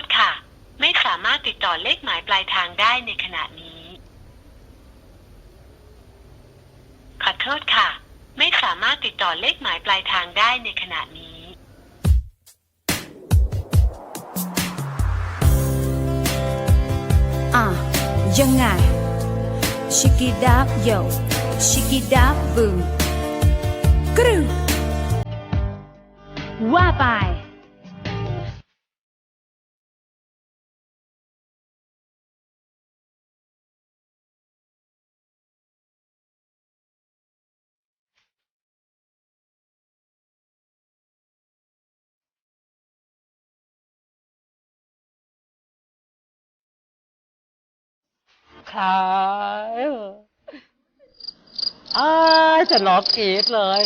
ษค่ะ ไม่สามารถติดต่อเลขหมายปลายทางได้ในขณะนี้ ขอโทษค่ะ ไม่สามารถติดต่อเลขหมายปลายทางได้ในขณะนี้อะยังไงชิกิดับโยชิกิดับบูมกรูว่าไป ค่ะอ้ายจะร้องกรีดเลย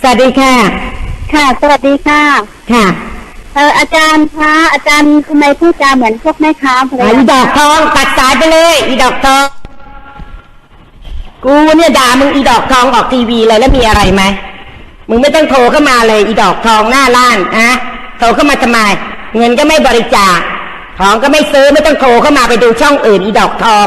สวัสดีค่ะ ค่ะ สวัสดีค่ะ ค่ะ เอออาจารย์คะอาจารย์ทำไมพูดจาเหมือนพวกแม่ค้าเลยอีดอกทองตัดสายไปเลยอีดอกทอง กูเนี่ยด่ามึงอีดอกทองออกทีวีเลยแล้วมีอะไรไหมมึงไม่ต้องโทรเข้ามาเลยอีดอกทองหน้าล้านอะโทรเข้ามาทำไม เงินก็ไม่บริจาคของก็ไม่ซื้อไม่ต้องโทรเข้ามาไปดูช่องอื่นอีดอกทอง